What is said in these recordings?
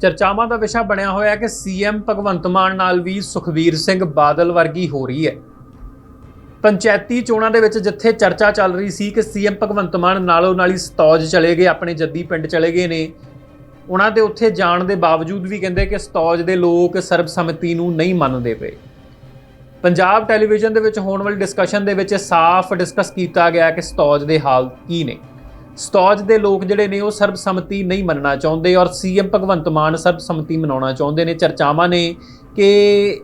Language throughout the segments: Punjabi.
ਚਰਚਾਵਾਂ ਦਾ ਵਿਸ਼ਾ ਬਣਿਆ ਹੋਇਆ ਹੈ ਕਿ ਸੀਐਮ ਭਗਵੰਤ ਮਾਨ ਨਾਲ ਵੀ ਸੁਖਵੀਰ ਸਿੰਘ ਬਾਦਲ ਵਰਗੀ ਹੋ ਰਹੀ ਹੈ। ਪੰਚਾਇਤੀ ਚੋਣਾਂ ਦੇ ਵਿੱਚ ਜਿੱਥੇ ਚਰਚਾ ਚੱਲ ਰਹੀ ਸੀ ਕਿ ਸੀਐਮ ਭਗਵੰਤ ਮਾਨ ਨਾਲੋਂ ਨਾਲ ਹੀ ਸਤੌਜ ਚਲੇ ਗਏ, ਆਪਣੇ ਜੱਦੀ ਪਿੰਡ ਚਲੇ ਗਏ ਨੇ, ਉਹਨਾਂ ਦੇ ਉੱਥੇ ਜਾਣ ਦੇ ਬਾਵਜੂਦ ਵੀ ਕਹਿੰਦੇ ਕਿ ਸਤੌਜ ਦੇ ਲੋਕ ਸਰਬਸੰਮਤੀ ਨੂੰ ਨਹੀਂ ਮੰਨਦੇ ਪਏ। ਪੰਜਾਬ ਟੈਲੀਵਿਜ਼ਨ ਦੇ ਵਿੱਚ ਹੋਣ ਵਾਲੀ ਡਿਸਕਸ਼ਨ ਦੇ ਵਿੱਚ ਸਾਫ਼ ਡਿਸਕਸ ਕੀਤਾ ਗਿਆ ਕਿ ਸਤੌਜ ਦੇ ਹਾਲ ਕੀ ਨੇ। ਸਤੌਜ ਦੇ ਲੋਕ ਜਿਹੜੇ ਨੇ ਉਹ ਸਰਬਸੰਮਤੀ ਨਹੀਂ ਮੰਨਣਾ ਚਾਹੁੰਦੇ ਔਰ ਸੀਐਮ ਭਗਵੰਤ ਮਾਨ ਸਰਬਸੰਮਤੀ ਮਨਾਉਣਾ ਚਾਹੁੰਦੇ ਨੇ। ਚਰਚਾਵਾਂ ਨੇ ਕਿ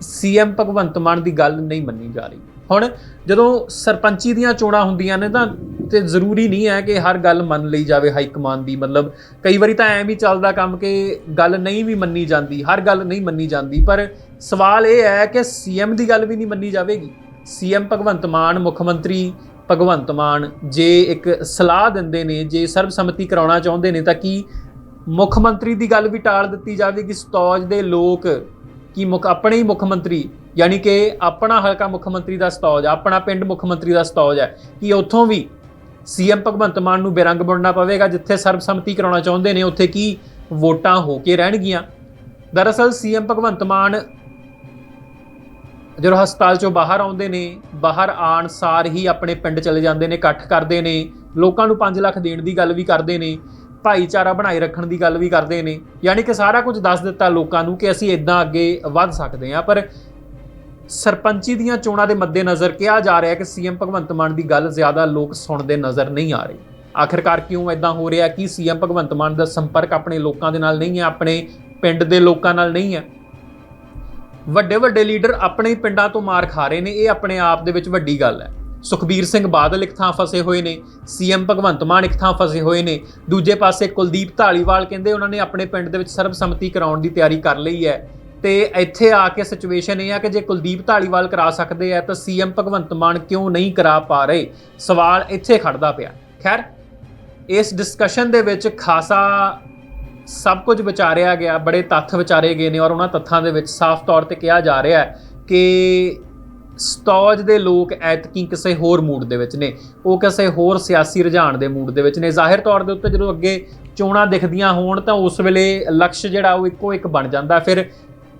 ਸੀਐਮ ਭਗਵੰਤ ਮਾਨ ਦੀ ਗੱਲ ਨਹੀਂ ਮੰਨੀ ਜਾ ਰਹੀ। ਹੁਣ ਜਦੋਂ ਸਰਪੰਚੀ ਦੀਆਂ ਚੋਣਾਂ ਹੁੰਦੀਆਂ ਨੇ ਤਾਂ ਤੇ ਜ਼ਰੂਰੀ ਨਹੀਂ ਹੈ ਕਿ ਹਰ ਗੱਲ ਮੰਨ ਲਈ ਜਾਵੇ ਹਾਈ ਕਮਾਂਡ ਦੀ। ਮਤਲਬ ਕਈ ਵਾਰੀ ਤਾਂ ਐਂ ਵੀ ਚੱਲਦਾ ਕੰਮ ਕਿ ਗੱਲ ਨਹੀਂ ਵੀ ਮੰਨੀ ਜਾਂਦੀ, ਹਰ ਗੱਲ ਨਹੀਂ ਮੰਨੀ ਜਾਂਦੀ, ਪਰ ਸਵਾਲ ਇਹ ਹੈ ਕਿ ਸੀਐਮ ਦੀ ਗੱਲ ਵੀ ਨਹੀਂ ਮੰਨੀ ਜਾਵੇਗੀ। ਸੀਐਮ ਭਗਵੰਤ ਮਾਨ ਮੁੱਖ ਮੰਤਰੀ ਭਗਵੰਤ ਮਾਨ ਜੇ ਇੱਕ ਸਲਾਹ ਦਿੰਦੇ ਨੇ, ਜੇ ਸਰਬਸੰਮਤੀ ਕਰਾਉਣਾ ਚਾਹੁੰਦੇ ਨੇ, ਤਾਂ ਕੀ ਮੁੱਖ ਮੰਤਰੀ ਦੀ ਗੱਲ ਵੀ ਟਾਲ ਦਿੱਤੀ ਜਾਵੇਗੀ? ਸਤੌਜ ਦੇ ਲੋਕ ਕੀ ਮੁੱਖ, ਆਪਣੇ ਹੀ ਮੁੱਖ ਮੰਤਰੀ, ਯਾਨੀ ਕਿ ਆਪਣਾ ਹਲਕਾ ਮੁੱਖ ਮੰਤਰੀ ਦਾ ਸਤੌਜ, ਆਪਣਾ ਪਿੰਡ ਮੁੱਖ ਮੰਤਰੀ ਦਾ ਸਤੌਜ ਹੈ, ਕਿ ਉੱਥੋਂ ਵੀ ਸੀਐਮ ਭਗਵੰਤ ਮਾਨ ਨੂੰ ਬੇਰੰਗ ਬਣਨਾ ਪਵੇਗਾ? ਜਿੱਥੇ ਸਰਬਸੰਮਤੀ ਕਰਾਉਣਾ ਚਾਹੁੰਦੇ ਨੇ, ਉੱਥੇ ਕੀ ਵੋਟਾਂ ਹੋ ਕੇ ਰਹਿਣਗੀਆਂ? ਦਰਅਸਲ ਸੀਐਮ ਭਗਵੰਤ ਮਾਨ ਜਦੋਂ ਹਸਪਤਾਲ ਚੋਂ ਬਾਹਰ ਆਉਂਦੇ ਨੇ, ਬਾਹਰ ਆਉਣ ਸਾਰ ਹੀ ਆਪਣੇ ਪਿੰਡ ਚਲੇ ਜਾਂਦੇ ਨੇ, ਇਕੱਠ ਕਰਦੇ ਨੇ, ਲੋਕਾਂ ਨੂੰ 5 ਲੱਖ ਦੇਣ ਦੀ ਗੱਲ ਵੀ ਕਰਦੇ ਨੇ, ਭਾਈਚਾਰਾ ਬਣਾਈ ਰੱਖਣ ਦੀ ਗੱਲ ਵੀ ਕਰਦੇ ਨੇ, ਯਾਨੀ ਕਿ ਸਾਰਾ ਕੁਝ ਦੱਸ ਦਿੱਤਾ ਲੋਕਾਂ ਨੂੰ ਕਿ ਅਸੀਂ ਇਦਾਂ ਅੱਗੇ ਵੱਧ ਸਕਦੇ ਹਾਂ। ਪਰ ਸਰਪੰਚੀ ਦੀਆਂ ਚੋਣਾਂ ਦੇ ਮੱਦੇਨਜ਼ਰ ਕਿਹਾ ਜਾ ਰਿਹਾ ਹੈ ਕਿ ਸੀਐਮ ਭਗਵੰਤ ਮਾਨ ਦੀ ਗੱਲ ਜ਼ਿਆਦਾ ਲੋਕ ਸੁਣਦੇ ਨਜ਼ਰ ਨਹੀਂ ਆ ਰਹੇ। ਆਖਿਰਕਾਰ ਕਿਉਂ ਇਦਾਂ ਹੋ ਰਿਹਾ ਕਿ ਸੀਐਮ ਭਗਵੰਤ ਮਾਨ ਦਾ ਸੰਪਰਕ ਆਪਣੇ ਲੋਕਾਂ ਦੇ ਨਾਲ ਨਹੀਂ ਹੈ, ਆਪਣੇ ਪਿੰਡ ਦੇ ਲੋਕਾਂ ਨਾਲ ਨਹੀਂ ਹੈ? ਵੱਡੇ ਵੱਡੇ ਲੀਡਰ ਆਪਣੇ ਪਿੰਡਾਂ ਤੋਂ ਮਾਰ ਖਾ ਰਹੇ ਨੇ, ਇਹ ਆਪਣੇ ਆਪ ਦੇ ਵਿੱਚ ਵੱਡੀ ਗੱਲ ਹੈ। ਸੁਖਬੀਰ ਸਿੰਘ ਬਾਦਲ ਇੱਕ ਥਾਂ ਫਸੇ ਹੋਏ ਨੇ, ਸੀਐਮ ਭਗਵੰਤ ਮਾਨ ਇੱਕ ਥਾਂ ਫਸੇ ਹੋਏ ਨੇ, ਦੂਜੇ ਪਾਸੇ ਕੁਲਦੀਪ ਢਾਲੀਵਾਲ ਕਹਿੰਦੇ ਉਹਨਾਂ ਨੇ ਆਪਣੇ ਪਿੰਡ ਦੇ ਵਿੱਚ ਸਰਬਸੰਮਤੀ ਕਰਾਉਣ ਦੀ ਤਿਆਰੀ ਕਰ ਲਈ ਹੈ। ਤੇ ਇੱਥੇ ਆ ਕੇ ਸਿਚੁਏਸ਼ਨ ਇਹ ਆ ਕਿ ਜੇ ਕੁਲਦੀਪ ਢਾਲੀਵਾਲ ਕਰਾ ਸਕਦੇ ਆ, ਤਾਂ ਸੀਐਮ ਭਗਵੰਤ ਮਾਨ ਕਿਉਂ ਨਹੀਂ ਕਰਾ ਪਾ ਰਹੇ? ਸਵਾਲ ਇੱਥੇ ਖੜਦਾ ਪਿਆ। ਖੈਰ, ਇਸ ਡਿਸਕਸ਼ਨ ਦੇ ਵਿੱਚ ਖਾਸਾ ਸਭ ਕੁਝ ਵਿਚਾਰਿਆ ਗਿਆ, ਬੜੇ ਤੱਥ ਵਿਚਾਰੇ ਗਏ ਨੇ ਔਰ ਉਹਨਾਂ ਤੱਥਾਂ ਦੇ ਵਿੱਚ ਸਾਫ਼ ਤੌਰ ਤੇ ਕਿਹਾ ਜਾ ਰਿਹਾ ਹੈ ਕਿ ਸਤੌਜ ਦੇ ਲੋਕ ਐਤਕੀ ਕਿਸੇ ਹੋਰ ਮੂਡ ਦੇ ਵਿੱਚ ਨੇ। ਉਹ ਕਿਸੇ ਹੋਰ ਸਿਆਸੀ ਰੁਝਾਨ ਦੇ ਮੂਡ ਦੇ ਵਿੱਚ ਨੇ। ਜ਼ਾਹਿਰ ਤੌਰ ਦੇ ਉੱਤੇ ਜਦੋਂ ਅੱਗੇ ਚੋਣਾਂ ਦਿਖਦੀਆਂ ਹੋਣ ਤਾਂ ਉਸ ਵੇਲੇ ਲਕਸ਼ ਜਿਹੜਾ ਉਹ ਇੱਕੋ ਇੱਕ ਬਣ ਜਾਂਦਾ। ਫਿਰ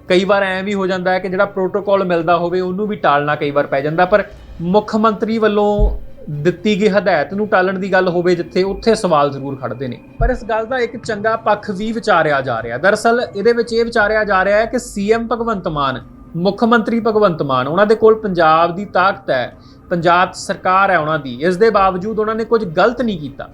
ਕਈ ਵਾਰ ਐਂ ਵੀ ਹੋ ਜਾਂਦਾ ਹੈ ਕਿ ਜਿਹੜਾ ਪ੍ਰੋਟੋਕਾਲ ਮਿਲਦਾ ਹੋਵੇ ਉਹਨੂੰ ਵੀ ਟਾਲਣਾ ਕਈ ਵਾਰ ਪੈ ਜਾਂਦਾ। ਪਰ ਮੁੱਖ ਮੰਤਰੀ ਵੱਲੋਂ ਦਿੱਤੀ ਗਈ ਹਦਾਇਤ ਨੂੰ ਟਾਲਣ ਦੀ ਗੱਲ ਹੋਵੇ ਜਿੱਥੇ ਉੱਥੇ ਸਵਾਲ ਜ਼ਰੂਰ ਖੜਦੇ ਨੇ। ਪਰ ਇਸ ਗੱਲ ਦਾ ਇੱਕ ਚੰਗਾ ਪੱਖ ਵੀ ਵਿਚਾਰਿਆ ਜਾ ਰਿਹਾ। ਦਰਅਸਲ ਇਹਦੇ ਵਿੱਚ ਇਹ ਵਿਚਾਰਿਆ ਜਾ ਰਿਹਾ ਹੈ ਕਿ ਸੀਐਮ ਭਗਵੰਤ ਮਾਨ, ਮੁੱਖ ਮੰਤਰੀ ਭਗਵੰਤ ਮਾਨ, ਉਹਨਾਂ ਦੇ ਕੋਲ ਪੰਜਾਬ ਦੀ ਤਾਕਤ ਹੈ, ਪੰਜਾਬ ਸਰਕਾਰ ਹੈ ਉਹਨਾਂ ਦੀ। ਇਸ ਦੇ ਬਾਵਜੂਦ ਉਹਨਾਂ ਨੇ ਕੁਝ ਗਲਤ ਨਹੀਂ ਕੀਤਾ।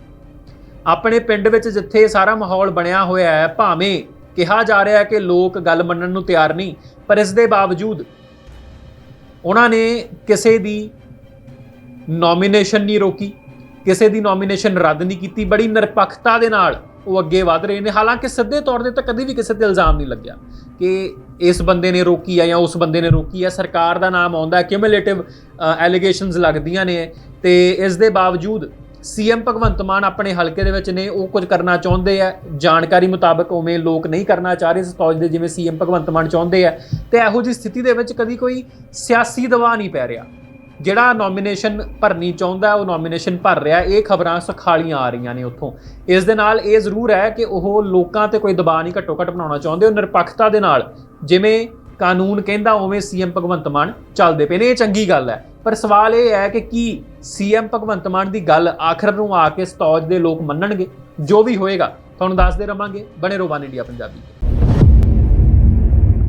ਆਪਣੇ ਪਿੰਡ ਵਿੱਚ ਜਿੱਥੇ ਸਾਰਾ ਮਾਹੌਲ ਬਣਿਆ ਹੋਇਆ ਹੈ, ਭਾਵੇਂ ਕਿਹਾ ਜਾ ਰਿਹਾ ਹੈ ਕਿ ਲੋਕ ਗੱਲ ਮੰਨਣ ਨੂੰ ਤਿਆਰ ਨਹੀਂ, ਪਰ ਇਸ ਦੇ ਬਾਵਜੂਦ ਉਹਨਾਂ ਨੇ ਕਿਸੇ ਦੀ ਨੋਮੀਨੇਸ਼ਨ ਨਹੀਂ ਰੋਕੀ। ਕਿਸੇ ਦੀ ਨੋਮੀਨੇਸ਼ਨ ਰੱਦ ਨਹੀਂ ਕੀਤੀ। ਬੜੀ ਨਿਰਪੱਖਤਾ ਦੇ ਨਾਲ ਉਹ ਅੱਗੇ ਵਧ ਰਹੇ ਨੇ। ਹਾਲਾਂਕਿ ਸਿੱਧੇ ਤੌਰ ਤੇ ਤਾਂ ਕਦੇ ਵੀ ਕਿਸੇ ਤੇ ਇਲਜ਼ਾਮ ਨਹੀਂ ਲੱਗਿਆ ਕਿ ਇਸ ਬੰਦੇ ਨੇ ਰੋਕੀ ਆ ਜਾਂ ਉਸ ਬੰਦੇ ਨੇ ਰੋਕੀ ਆ। ਸਰਕਾਰ ਦਾ ਨਾਮ ਆਉਂਦਾ ਕਿਊਮੂਲੇਟਿਵ ਐਲੀਗੇਸ਼ਨਸ ਲੱਗਦੀਆਂ ਨੇ। ਤੇ ਇਸ ਦੇ ਬਾਵਜੂਦ ਸੀਐਮ ਭਗਵੰਤ ਮਾਨ ਆਪਣੇ ਹਲਕੇ ਦੇ ਵਿੱਚ ਨੇ। ਉਹ ਕੁਝ ਕਰਨਾ ਚਾਹੁੰਦੇ ਆ। ਜਾਣਕਾਰੀ ਮੁਤਾਬਕ ਉਵੇਂ ਲੋਕ ਨਹੀਂ ਕਰਨਾ ਚਾਹ ਰਹੇ ਸਤੌਜ ਦੇ, ਜਿਵੇਂ ਸੀਐਮ ਭਗਵੰਤ ਮਾਨ ਚਾਹੁੰਦੇ ਆ। ਤੇ ਇਹੋ ਜਿਹੀ ਸਥਿਤੀ ਦੇ ਵਿੱਚ ਕਦੀ ਕੋਈ ਸਿਆਸੀ ਦਬਾਅ ਨਹੀਂ ਪੈ ਰਿਹਾ। ਜਿਹੜਾ ਨੋਮੀਨੇਸ਼ਨ ਭਰਨੀ ਚਾਹੁੰਦਾ, ਉਹ ਨੋਮੀਨੇਸ਼ਨ ਭਰ ਰਿਹਾ। ਇਹ ਖਬਰਾਂ ਸਖਾਲੀਆਂ ਆ ਰਹੀਆਂ ਨੇ ਉੱਥੋਂ। ਇਸ ਦੇ ਨਾਲ ਇਹ ਜ਼ਰੂਰ ਹੈ ਕਿ ਉਹ ਲੋਕਾਂ ਤੇ ਕੋਈ ਦਬਾਅ ਨਹੀਂ ਘੱਟੋ ਘੱਟ ਬਣਾਉਣਾ ਚਾਹੁੰਦੇ, ਉਹ ਨਿਰਪੱਖਤਾ ਦੇ ਨਾਲ। ਜਿਵੇਂ ਕਾਨੂੰਨ ਕਹਿੰਦਾ, ਉਵੇਂ ਸੀਐਮ ਭਗਵੰਤ ਮਾਨ ਚੱਲਦੇ ਪਏ ਨੇ, ਇਹ ਚੰਗੀ ਗੱਲ ਹੈ। ਪਰ ਸਵਾਲ ਇਹ ਹੈ ਕਿ ਕੀ ਸੀਐਮ ਭਗਵੰਤ ਮਾਨ ਦੀ ਗੱਲ ਆਖਰ ਨੂੰ ਆ ਕੇ ਸਤੌਜ ਦੇ ਲੋਕ ਮੰਨਣਗੇ? ਜੋ ਵੀ ਹੋਏਗਾ, ਤੁਹਾਨੂੰ ਦੱਸਦੇ ਰਵਾਂਗੇ। ਬਣੇ ਰਹੋ ਇੰਡੀਆ ਪੰਜਾਬੀ